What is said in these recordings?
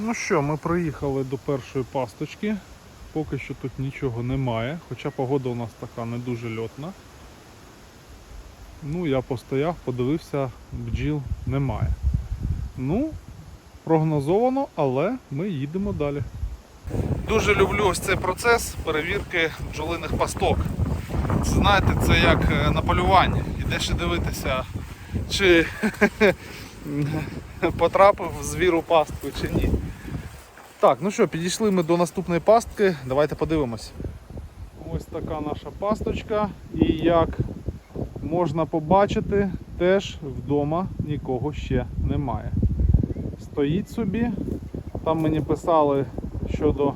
Ну що, ми приїхали до першої пасточки. Поки що тут нічого немає, хоча погода у нас така не дуже льотна. Ну, я постояв, подивився, бджіл немає. Ну, прогнозовано, але ми їдемо далі. Дуже люблю ось цей процес перевірки бджолиних пасток. Знаєте, це як е, на полюванні. Ідеш і дивитися, чи потрапив звір у пастку чи ні. Так, ну що, підійшли ми до наступної пастки. Давайте подивимось. Ось така наша пасточка. І як можна побачити, теж вдома нікого ще немає. Стоїть собі. Там мені писали щодо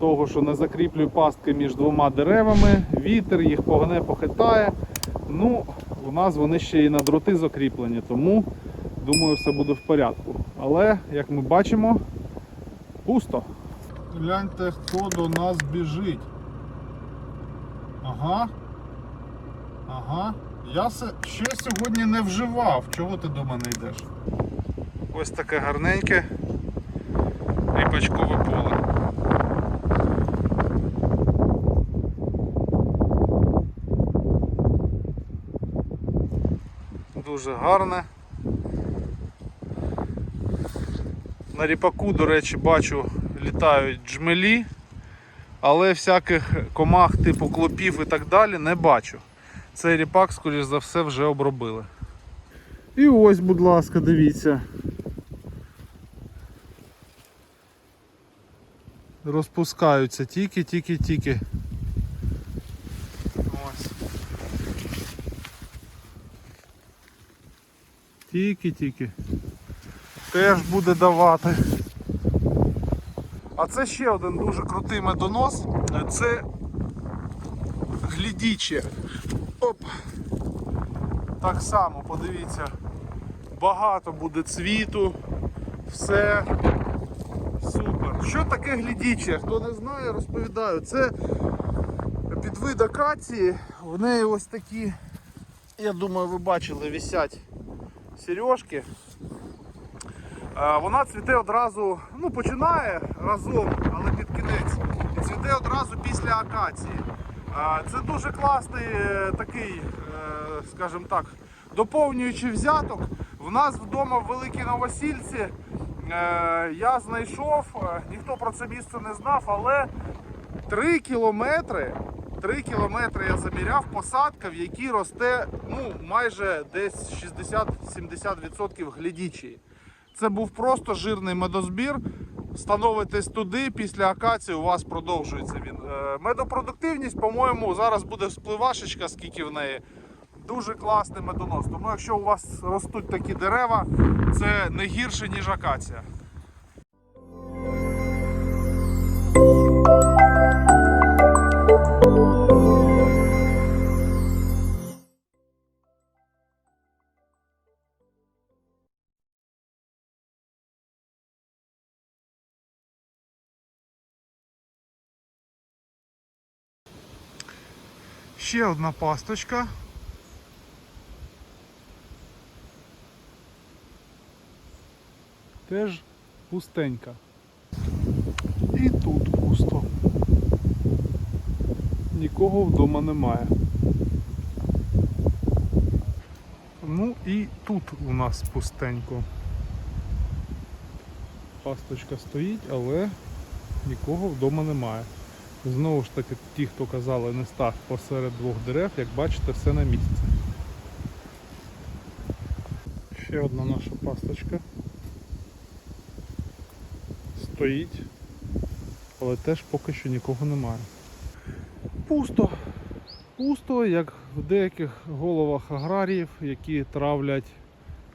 того, що не закріплюю пастки між двома деревами, вітер їх погне, похитає. Ну, у нас вони ще і на дроти закріплені, тому думаю, все буде в порядку. Але, як ми бачимо, пусто. Гляньте, хто до нас біжить. Ага. Ага. Я се- ще сьогодні не вживав. Чого ти до мене йдеш? Ось таке гарненьке ріпачкове поле. Дуже гарне. На ріпаку, до речі, бачу, літають джмелі, але всяких комах типу клопів і так далі не бачу. Цей ріпак, скоріш за все, вже обробили. І ось, будь ласка, дивіться. Розпускаються тільки, тільки, тільки. Ось. Тільки, тільки. Теж буде давати. А це ще один дуже крутий медонос. Це глідіче. Оп. Так само, подивіться. Багато буде цвіту. Все супер. Що таке глідіче? Хто не знає, розповідаю. Це підвид акації. В неї ось такі, я думаю, ви бачили, висять сережки. Е, Вона цвіте одразу, ну починає разом, але під кінець. І цвіте одразу після акації. Е, Це дуже класний е, такий, скажімо так, доповнюючий взяток. В нас вдома в Великій Новосільці я знайшов, ніхто про це місце не знав, але 3 кілометри. 3 кілометри я заміряв посадка, в якій росте ну, майже десь 60-70% глядічі. Це був просто жирний медозбір. Становитесь туди, після акації у вас продовжується він. Е, Медопродуктивність, по-моєму, зараз буде спливашечка, скільки в неї. Дуже класний медонос. Тому якщо у вас ростуть такі дерева, це не гірше, ніж акація. Ще одна пасточка. Теж пустенька. І тут пусто. Нікого вдома немає. Ну і тут у нас пустенько. Пасточка стоїть, але нікого вдома немає. Знову ж таки, ті, хто казали, не став посеред двох дерев, як бачите, все на місці. Ще одна наша пасточка. Стоїть, але теж поки що нікого немає. Пусто. Пусто, як в деяких головах аграріїв, які травлять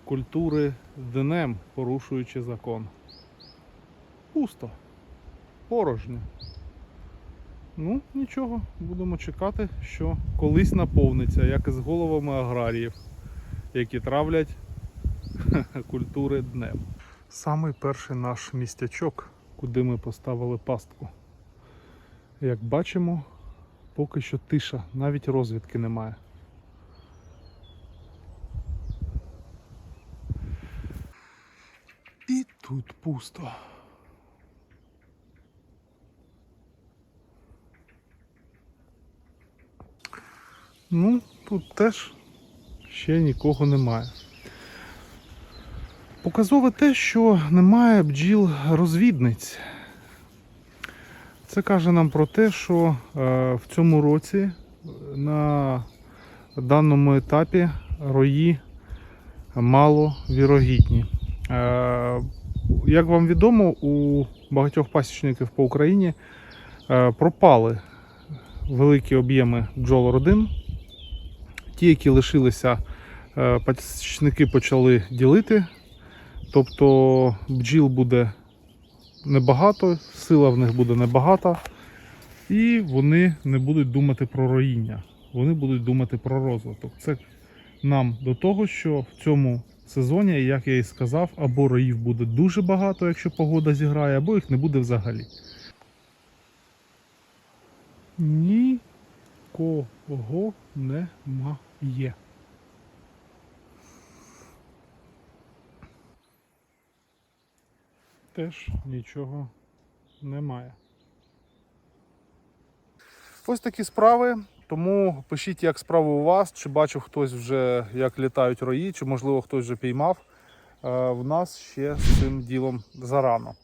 культури днем, порушуючи закон. Пусто. Порожньо. Ну, нічого, будемо чекати, що колись наповниться, як і з головами аграріїв, які травлять культури днем. Самий перший наш містячок, куди ми поставили пастку. Як бачимо, поки що тиша, навіть розвідки немає. І тут пусто. Ну, тут теж ще нікого немає. Показове те, що немає бджіл-розвідниць. Це каже нам про те, що е, в цьому році е, на даному етапі рої маловірогідні. Е, як вам відомо, у багатьох пасічників по Україні пропали великі об'єми бджол-родин. Ті, які лишилися, е, пасічники почали ділити. Тобто бджіл буде небагато, сила в них буде небагата, і вони не будуть думати про роїння, вони будуть думати про розвиток. Це нам до того, що в цьому сезоні, як я і сказав, або роїв буде дуже багато, якщо погода зіграє, або їх не буде взагалі. Нікого немає. Теж нічого немає. Ось такі справи. Тому пишіть, як справи у вас, чи бачив хтось вже, як літають рої, чи можливо хтось вже піймав. Е, В нас ще з цим ділом зарано.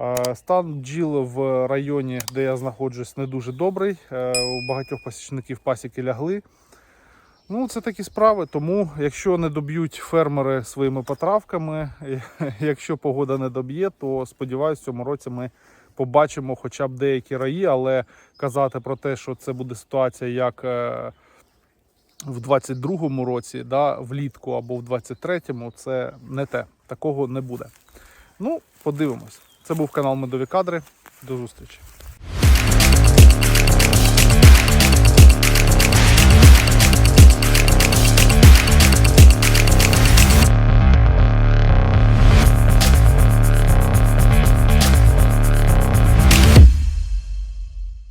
Е, Стан бджіл в районі, де я знаходжусь, не дуже добрий. Е, У багатьох пасічників пасіки лягли. Ну, це такі справи. Тому, якщо не доб'ють фермери своїми потравками, якщо погода не доб'є, то сподіваюся, в цьому році ми побачимо хоча б деякі раї, але казати про те, що це буде ситуація як е, в 22-му році, да, влітку або в 23-му, це не те. Такого не буде. Ну, подивимось. Це був канал Медові Кадри. До зустрічі.